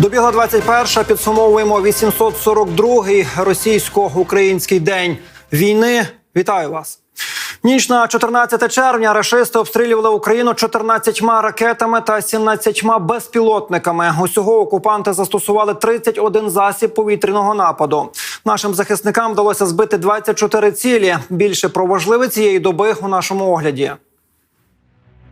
Добігла 21-ша, підсумовуємо 842-й російсько-український день війни. Вітаю вас. Ніч на 14 червня рашисти обстрілювали Україну 14 ракетами та 17 безпілотниками. Усього окупанти застосували 31 засіб повітряного нападу. Нашим захисникам вдалося збити 24 цілі. Більше про важливе цієї доби у нашому огляді.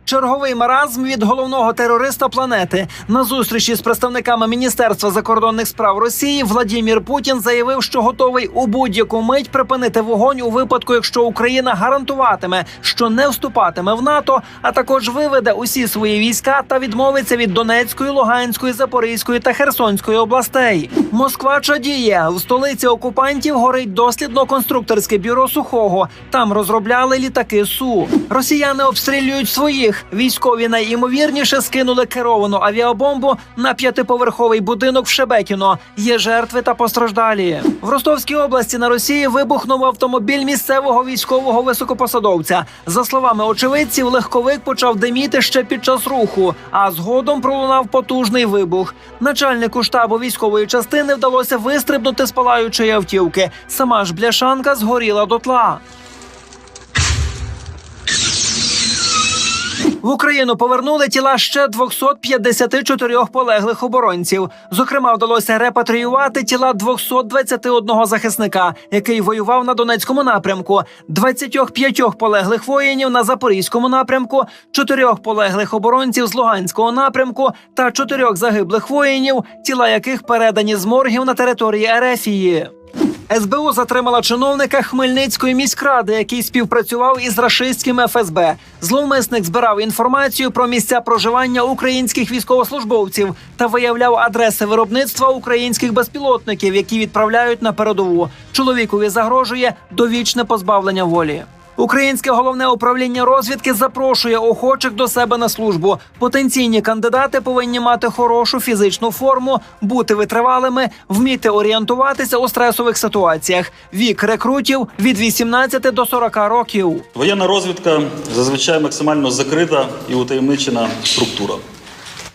Черговий маразм від головного терориста планети на зустрічі з представниками Міністерства закордонних справ Росії Владімір Путін заявив, що готовий у будь-яку мить припинити вогонь у випадку, якщо Україна гарантуватиме, що не вступатиме в НАТО, а також виведе усі свої війська та відмовиться від Донецької, Луганської, Запорізької та Херсонської областей. Москва чадіє в столиці окупантів. Горить дослідно конструкторське бюро сухого. Там розробляли літаки Су. Росіяни обстрілюють своїх. Військові найімовірніше скинули керовану авіабомбу на п'ятиповерховий будинок в Шебекіно. Є жертви та постраждалі. В Ростовській області на Росії вибухнув автомобіль місцевого військового високопосадовця. За словами очевидців, легковик почав диміти ще під час руху, а згодом пролунав потужний вибух. Начальнику штабу військової частини вдалося вистрибнути з палаючої автівки. Сама ж бляшанка згоріла дотла. В Україну повернули тіла ще 254 полеглих оборонців. Зокрема, вдалося репатріювати тіла 221 захисника, який воював на Донецькому напрямку, 25 полеглих воїнів на Запорізькому напрямку, 4 полеглих оборонців з Луганського напрямку та 4 загиблих воїнів, тіла яких передані з моргів на території Ерефії. СБУ затримала чиновника Хмельницької міськради, який співпрацював із рашистським ФСБ. Зловмисник збирав інформацію про місця проживання українських військовослужбовців та виявляв адреси виробництва українських безпілотників, які відправляють на передову. Чоловікові загрожує довічне позбавлення волі. Українське головне управління розвідки запрошує охочих до себе на службу. Потенційні кандидати повинні мати хорошу фізичну форму, бути витривалими, вміти орієнтуватися у стресових ситуаціях. Вік рекрутів від 18 до 40 років. Воєнна розвідка зазвичай максимально закрита і утаємничена структура.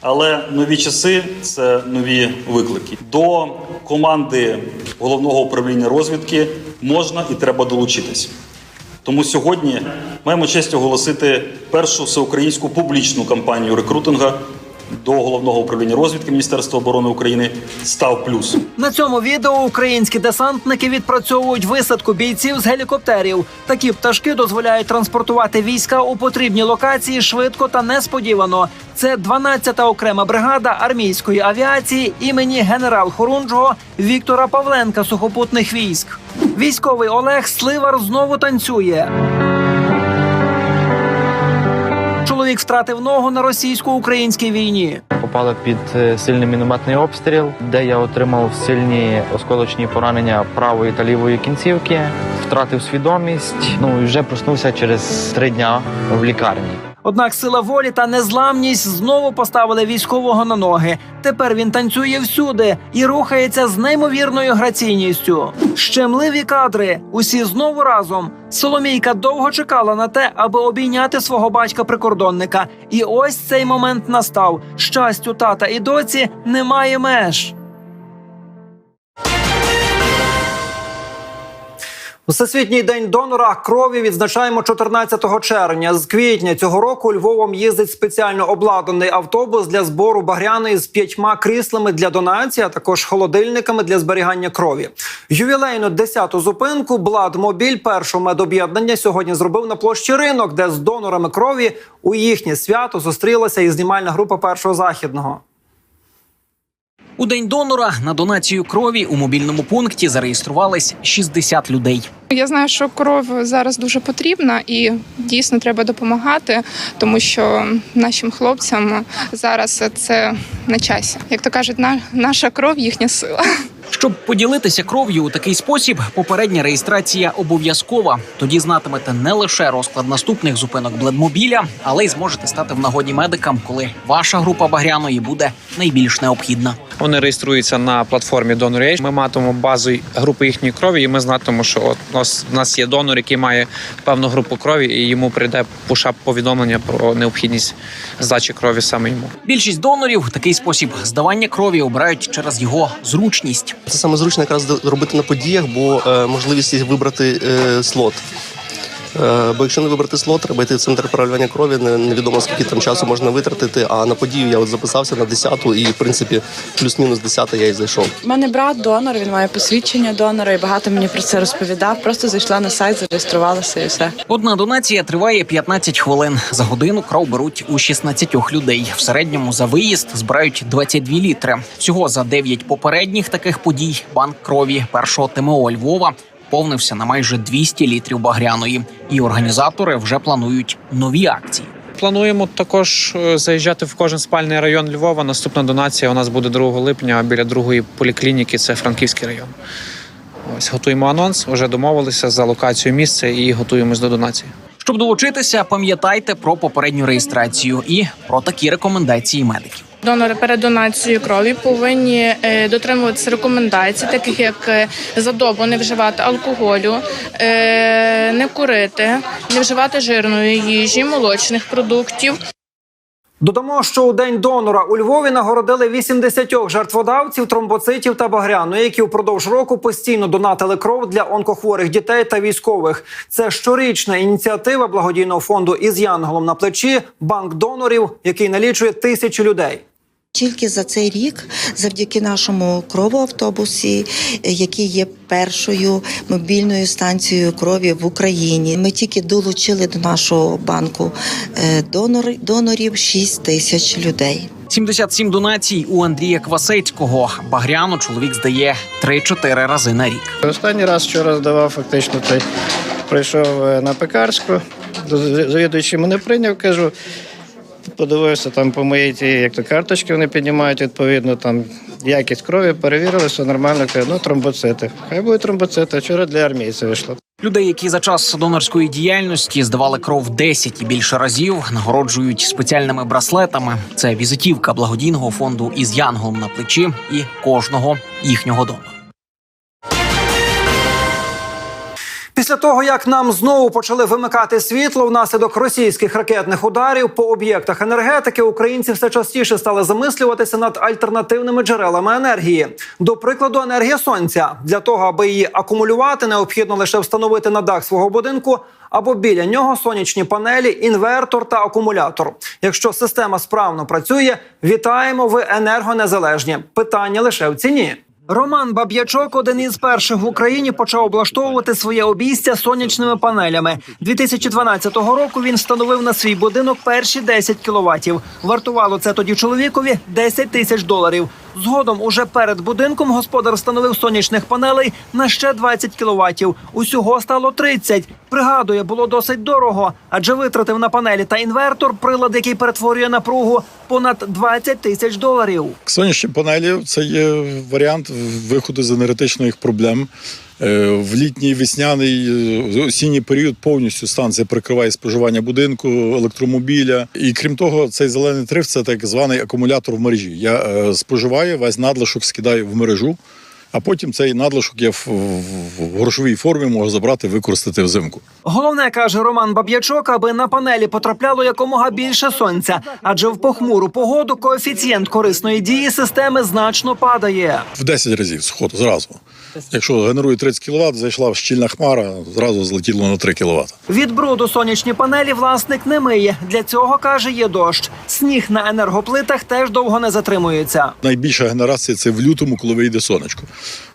Але нові часи це нові виклики. До команди головного управління розвідки можна і треба долучитись. Тому сьогодні маємо честь оголосити першу всеукраїнську публічну кампанію рекрутинга до головного управління розвідки Міністерства оборони України Став плюс. На цьому відео українські десантники відпрацьовують висадку бійців з гелікоптерів. Такі пташки дозволяють транспортувати війська у потрібні локації швидко та несподівано. Це 12-та окрема бригада армійської авіації імені генерал Хорунжого Віктора Павленка сухопутних військ. Військовий Олег Сливар знову танцює. Чоловік втратив ногу на російсько-українській війні. Попали під е, сильний мінометний обстріл, де я отримав сильні осколочні поранення правої та лівої кінцівки, втратив свідомість. Ну і вже проснувся через три дня в лікарні. Однак сила волі та незламність знову поставили військового на ноги. Тепер він танцює всюди і рухається з неймовірною граційністю. Щемливі кадри. Усі знову разом. Соломійка довго чекала на те, аби обійняти свого батька-прикордонника. І ось цей момент настав. Щастю тата і доці немає меж. Всесвітній день донора крові відзначаємо 14 червня. З квітня цього року Львовом їздить спеціально обладнаний автобус для збору багряної з п'ятьма кріслами для донації, а також холодильниками для зберігання крові. Ювілейну 10-ту зупинку Бладмобіль першого медоб'єднання сьогодні зробив на площі ринок, де з донорами крові у їхнє свято зустрілася і знімальна група першого західного. У день донора на донацію крові у мобільному пункті зареєструвались 60 людей. Я знаю, що кров зараз дуже потрібна і дійсно треба допомагати, тому що нашим хлопцям зараз це на часі. Як то кажуть, на- наша кров їхня сила. Щоб поділитися кров'ю у такий спосіб, попередня реєстрація обов'язкова. Тоді знатимете не лише розклад наступних зупинок бледмобіля, але й зможете стати в нагоді медикам, коли ваша група багряної буде найбільш необхідна. Вони реєструються на платформі Donor.ua. Ми матимемо базу групи їхньої крові, і ми знатимемо, що от у нас, у нас є донор, який має певну групу крові, і йому прийде пушап повідомлення про необхідність здачі крові саме йому. Більшість донорів такий спосіб здавання крові обирають через його зручність. Це саме зручно якраз робити на подіях, бо е, можливість є вибрати е, слот. Е, бо якщо не вибрати слот, треба йти в центр переливання крові. Невідомо скільки там часу можна витратити. А на подію я от записався на 10-ту і в принципі плюс-мінус 10 я і зайшов. У мене брат донор, він має посвідчення донора і багато мені про це розповідав. Просто зайшла на сайт, зареєструвалася і все. Одна донація триває 15 хвилин. За годину кров беруть у 16 людей. В середньому за виїзд збирають 22 літри. Всього за 9 попередніх таких подій банк крові першого ТМО Львова повнився на майже 200 літрів багряної. І організатори вже планують нові акції. Плануємо також е, заїжджати в кожен спальний район Львова. Наступна донація у нас буде 2 липня біля другої поліклініки. Це Франківський район. Ось готуємо анонс. Вже домовилися за локацію місця і готуємось до донації. Щоб долучитися, пам'ятайте про попередню реєстрацію і про такі рекомендації медиків. Донори перед донацією крові повинні е, дотримуватися рекомендацій, таких як е, за добу не вживати алкоголю, е, не курити, не вживати жирної їжі, молочних продуктів. Додамо, що у день донора у Львові нагородили 80 жертводавців тромбоцитів та багряної, які впродовж року постійно донатили кров для онкохворих дітей та військових. Це щорічна ініціатива благодійного фонду із янголом на плечі банк донорів, який налічує тисячі людей. Тільки за цей рік, завдяки нашому кровоавтобусі, який є першою мобільною станцією крові в Україні, ми тільки долучили до нашого банку е, донор, донорів 6 тисяч людей. 77 донацій у Андрія Квасецького. Багряну чоловік здає 3-4 рази на рік. Останній раз вчора здавав, фактично той прийшов е, на пекарську, завідуючий мене прийняв, кажу. Подивився там по моїй тій, як то карточки вони піднімають, відповідно, там якість крові, перевірили, все нормально, ну тромбоцити. Хай будуть тромбоцити. Вчора для армійців вийшло. Людей, які за час донорської діяльності здавали кров 10 і більше разів, нагороджують спеціальними браслетами. Це візитівка благодійного фонду із янголом на плечі і кожного їхнього донора. Після того, як нам знову почали вимикати світло внаслідок російських ракетних ударів по об'єктах енергетики, українці все частіше стали замислюватися над альтернативними джерелами енергії. До прикладу, енергія сонця для того, аби її акумулювати, необхідно лише встановити на дах свого будинку або біля нього сонячні панелі, інвертор та акумулятор. Якщо система справно працює, вітаємо ви енергонезалежні. Питання лише в ціні. Роман Баб'ячок, один із перших в Україні, почав облаштовувати своє обійстя сонячними панелями. 2012 року він встановив на свій будинок перші 10 кіловатів. Вартувало це тоді чоловікові 10 тисяч доларів. Згодом, уже перед будинком, господар встановив сонячних панелей на ще 20 кіловатів. Усього стало 30. Пригадує, було досить дорого, адже витратив на панелі та інвертор, прилад, який перетворює напругу, понад 20 тисяч доларів. Сонячні панелі це є варіант виходу з енергетичних проблем. Е, В літній весняний е, осінній період повністю станція прикриває споживання будинку, електромобіля. І крім того, цей зелений триф це так званий акумулятор в мережі. Я е, споживаю, весь надлишок скидаю в мережу, а потім цей надлишок я в, в- в грошовій формі можу забрати, використати взимку. Головне каже Роман Баб'ячок, аби на панелі потрапляло якомога більше сонця, адже в похмуру погоду коефіцієнт корисної дії системи значно падає. В 10 разів сход зразу. Якщо генерує 30 кВт, зайшла щільна хмара, зразу злетіло на 3 кВт. Від бруду сонячні панелі власник не миє. Для цього каже, є дощ. Сніг на енергоплитах теж довго не затримується. Найбільша генерація це в лютому, коли вийде сонечко.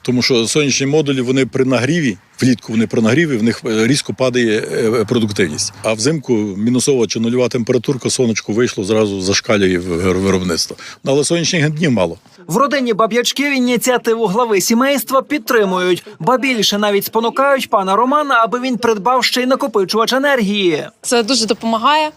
Тому що сонячні модулі вони при нагріві, влітку вони при нагріві, в них е, різко падає е, продуктивність. А взимку мінусова чи нульова температурка, сонечко вийшло, зразу зашкалює в- виробництво. Ну, але сонячних днів мало. В родині баб'ячків ініціативу глави сімейства підтримують, ба більше навіть спонукають пана Романа, аби він придбав ще й накопичувач енергії. Це дуже допомагає.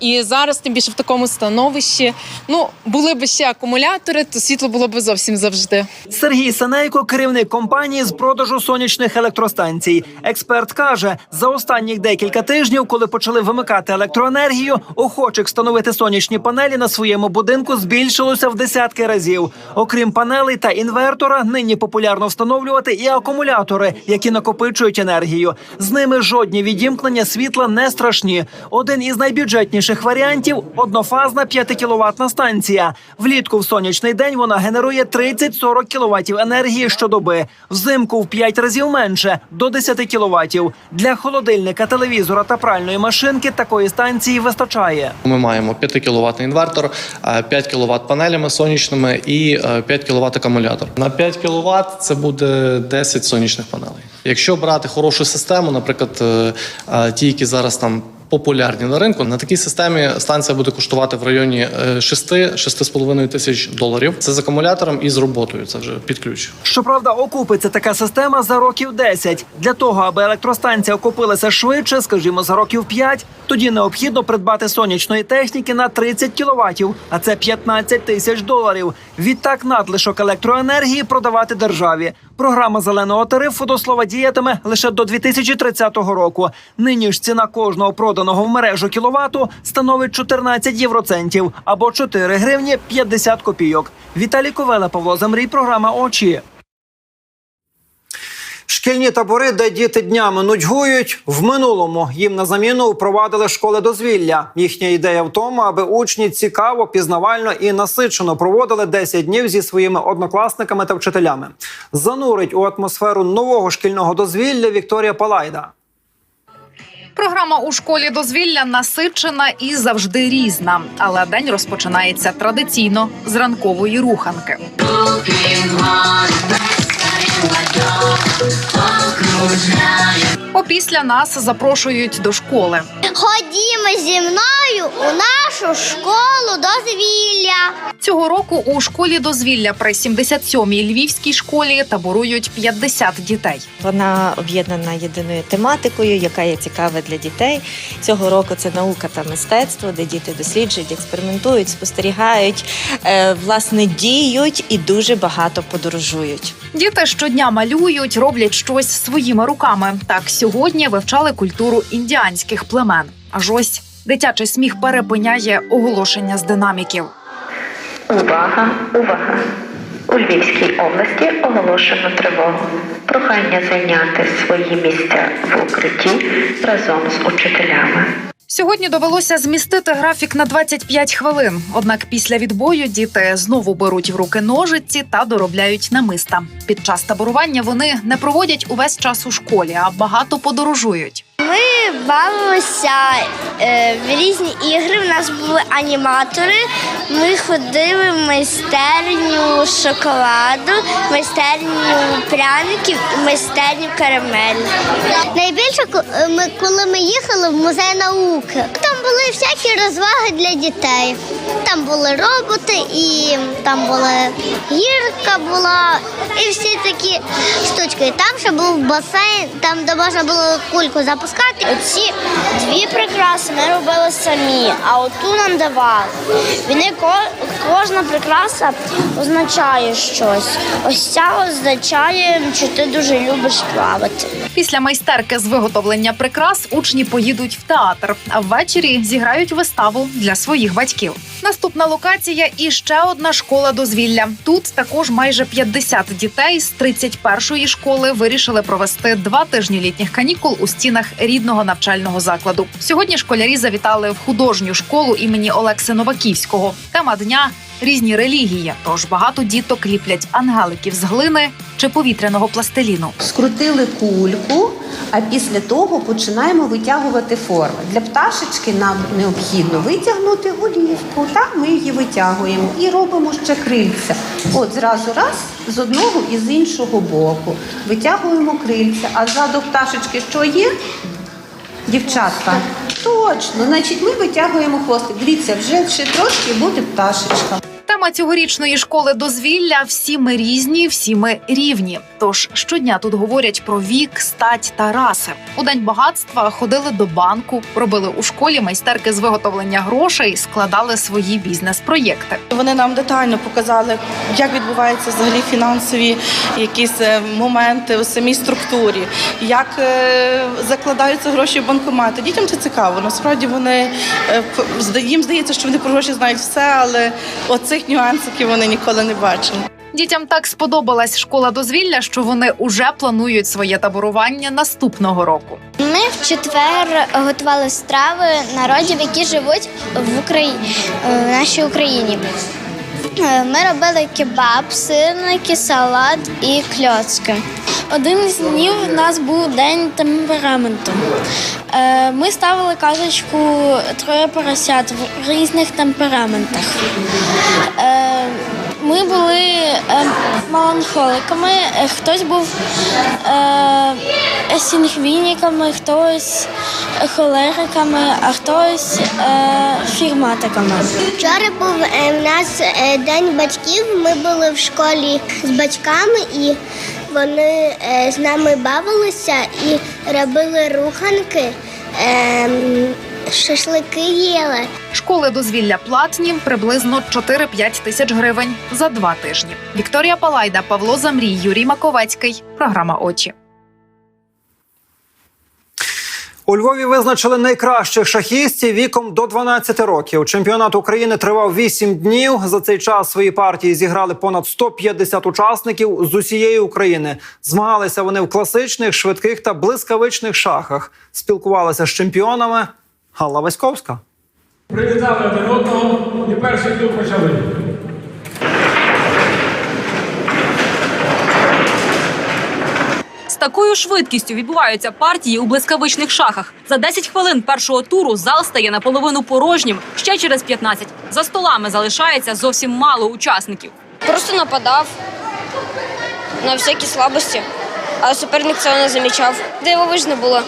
І зараз, тим більше в такому становищі, ну були б ще акумулятори, то світло було б зовсім завжди. Сергій Санейко, керівник компанії з продажу сонячних електростанцій. Експерт каже, за останніх декілька тижнів, коли почали вимикати електроенергію, охочих встановити сонячні панелі на своєму будинку збільшилося в десятки разів. Окрім панелей та інвертора, нині популярно встановлювати і акумулятори, які накопичують енергію. З ними жодні відімкнення світла не страшні. Один із найбюджетніших варіантів однофазна 5 кіловатна станція. Влітку в сонячний день вона генерує 30-40 кіловатів енергії щодоби. Взимку в 5 разів менше до 10 кіловатів. Для холодильника, телевізора та пральної машинки такої станції вистачає. Ми маємо 5 кВт інвертор, е, 5 кВт панелями сонячними і е, 5 кВт акумулятор. На 5 кВт це буде 10 сонячних панелей. Якщо брати хорошу систему, наприклад, е, е, ті, які зараз там. Популярні на ринку на такій системі станція буде коштувати в районі 6-6,5 тисяч доларів. Це з акумулятором і з роботою. Це вже під ключ. Щоправда, окупиться така система за років 10. Для того, аби електростанція окупилася швидше, скажімо, за років 5, тоді необхідно придбати сонячної техніки на 30 кіловатів, а це 15 тисяч доларів. Відтак надлишок електроенергії продавати державі. Програма зеленого тарифу до слова діятиме лише до 2030 року. Нині ж ціна кожного проданого в мережу кіловату становить 14 євроцентів або 4 гривні 50 копійок. Віталій Ковела, Павло Замрій, програма Очі. Шкільні табори, де діти днями нудьгують, в минулому їм на заміну впровадили школи дозвілля. Їхня ідея в тому, аби учні цікаво, пізнавально і насичено проводили 10 днів зі своїми однокласниками та вчителями. Занурить у атмосферу нового шкільного дозвілля Вікторія Палайда. Програма у школі дозвілля насичена і завжди різна, але день розпочинається традиційно з ранкової руханки. Опісля нас запрошують до школи. Ходімо зі мною у нашу школу дозвілля. Цього року у школі дозвілля при 77-й львівській школі таборують 50 дітей. Вона об'єднана єдиною тематикою, яка є цікава для дітей. Цього року це наука та мистецтво, де діти досліджують, експериментують, спостерігають, е, власне, діють і дуже багато подорожують. Діти щодня малюють, роблять щось своїми руками. Так сьогодні вивчали культуру індіанських племен. Аж ось дитячий сміх перепиняє оголошення з динаміків. Увага, увага! У Львівській області оголошено тривогу. Прохання зайняти свої місця в укритті разом з учителями. Сьогодні довелося змістити графік на 25 хвилин. Однак після відбою діти знову беруть в руки ножиці та доробляють намиста. Під час таборування вони не проводять увесь час у школі, а багато подорожують. Ми бавимося е, в різні ігри. У нас були аніматори. Ми ходили в майстерню шоколаду, майстерню пряників і майстерню карамель. Найбільше ко- е, ми, коли ми їхали в музей науки. Там були всякі розваги для дітей. Там були роботи, і там була гірка була, і всі такі штучки. Там ще був басейн, там де можна було кульку запускати. Оці дві прикраси ми робили самі, а оту нам давали. Вони ко- кожна прикраса означає щось. Ось ця означає, що ти дуже любиш плавати. Після майстерки з виготовлення прикрас учні поїдуть в театр, а ввечері зіграють виставу для своїх батьків. Наступна локація і ще одна школа дозвілля. Тут також майже 50 дітей з 31-ї школи вирішили провести два тижні літніх канікул у стінах рідного навчального закладу. Сьогодні школярі завітали в художню школу імені Олекси Новаківського. Тема дня різні релігії. Тож багато діток ліплять ангеликів з глини чи повітряного пластиліну. Скрутили кульку, а після того починаємо витягувати форми. Для пташечки нам необхідно витягнути голівку. Так ми її витягуємо і робимо ще крильця. От зразу раз з одного і з іншого боку. Витягуємо крильця. А ззаду пташечки що є? Дівчатка. Точно, значить, ми витягуємо хвостик. Дивіться, вже ще трошки буде пташечка. Тема цьогорічної школи дозвілля всі ми різні, всі ми рівні. Тож щодня тут говорять про вік, стать та раси. У день багатства ходили до банку, робили у школі майстерки з виготовлення грошей, складали свої бізнес-проєкти. Вони нам детально показали, як відбуваються взагалі фінансові якісь е, моменти у самій структурі, як е, закладаються гроші в банкомати. Дітям це цікаво. Насправді вони е, їм здається, що вони про гроші знають все, але оцих нюансиків вони ніколи не бачили. Дітям так сподобалась школа дозвілля, що вони уже планують своє таборування наступного року. Ми в четвер готували страви народів, які живуть в Україні в нашій Україні. Е, Ми робили кебаб, сирники, салат і кльоцки. Один з днів у нас був день темпераменту. Е, Ми ставили казочку троє поросят в різних темпераментах. Е, Ми були меланхоликами, е, хтось був е, сінгвініками, хтось холериками, а хтось е, фірматиками. Вчора був е, в нас е, день батьків. Ми були в школі з батьками, і вони е, з нами бавилися і робили руханки, е, шашлики їли. Школи дозвілля платні приблизно 4-5 тисяч гривень за два тижні. Вікторія Палайда, Павло Замрій, Юрій Маковецький. Програма Очі. У Львові визначили найкращих шахістів віком до 12 років. Чемпіонат України тривав 8 днів. За цей час свої партії зіграли понад 150 учасників з усієї України. Змагалися вони в класичних, швидких та блискавичних шахах. Спілкувалися з чемпіонами Галла Васьковська. Привітали один одного і перший тур почали. З такою швидкістю відбуваються партії у блискавичних шахах. За 10 хвилин першого туру зал стає наполовину порожнім. Ще через 15. За столами залишається зовсім мало учасників. Просто нападав на всякі слабості, а суперник цього не замічав. Дивовижно було.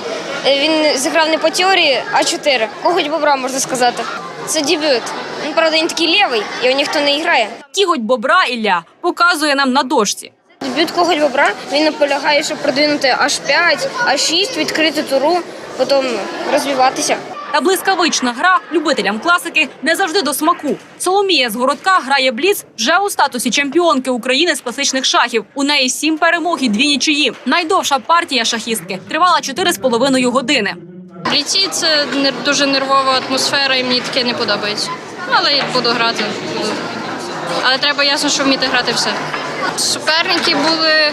Він зіграв не по теорії, а чотири. Коготь бобра, можна сказати. Це дебют. Ну, правда, він такий лівий, його ніхто не грає. Кіготь бобра Ілля показує нам на дошці. Дебют коготь бобра він наполягає, щоб продвинути аж 5, аж 6, відкрити туру, потім розвиватися. Та блискавична гра любителям класики не завжди до смаку. Соломія з городка грає бліц вже у статусі чемпіонки України з класичних шахів. У неї сім перемог і дві нічиї. Найдовша партія шахістки тривала 4,5 години. В ліці це дуже нервова атмосфера, і мені таке не подобається. Але я буду грати. Але треба ясно, що вміти грати все. Суперники були е,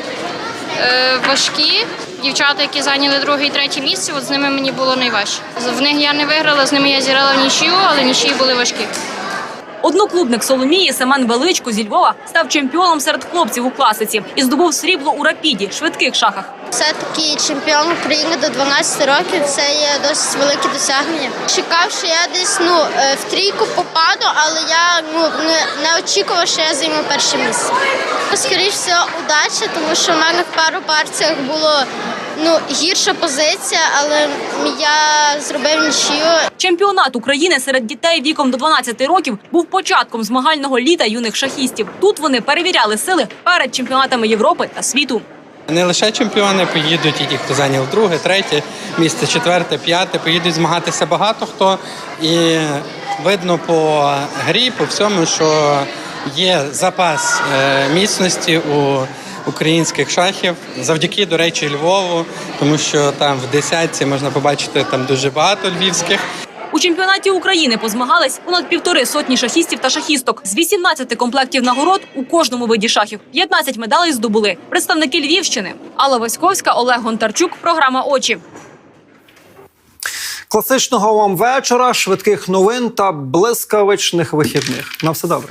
важкі. Дівчата, які зайняли друге і третє місце, от з ними мені було найважче. В них я не виграла, з ними я зіграла в нічию, але нічії були важкі. Одноклубник Соломії Семен Величко зі Львова став чемпіоном серед хлопців у класиці і здобув срібло у рапіді швидких шахах. Все-таки чемпіон України до 12 років це є досить велике досягнення. Чекав, що я десь ну е, в трійку попаду, але я ну не, не очікував, що я займу перше місце. Скоріше всього, удача, тому що в мене в пару партіях було ну гірша позиція, але я зробив нічию. Чемпіонат України серед дітей віком до 12 років був початком змагального літа юних шахістів. Тут вони перевіряли сили перед чемпіонатами Європи та світу. Не лише чемпіони поїдуть, і ті, хто зайняв друге, третє місце, четверте, п'яте, поїдуть змагатися багато хто. І видно по грі, по всьому, що є запас е, міцності у українських шахів завдяки, до речі, Львову, тому що там в десятці можна побачити там дуже багато львівських. У чемпіонаті України позмагались понад півтори сотні шахістів та шахісток. З 18 комплектів нагород у кожному виді шахів 15 медалей здобули представники Львівщини. Алла Васьковська, Олег Гонтарчук. Програма Очі. Класичного вам вечора, швидких новин та блискавичних вихідних. На все добре.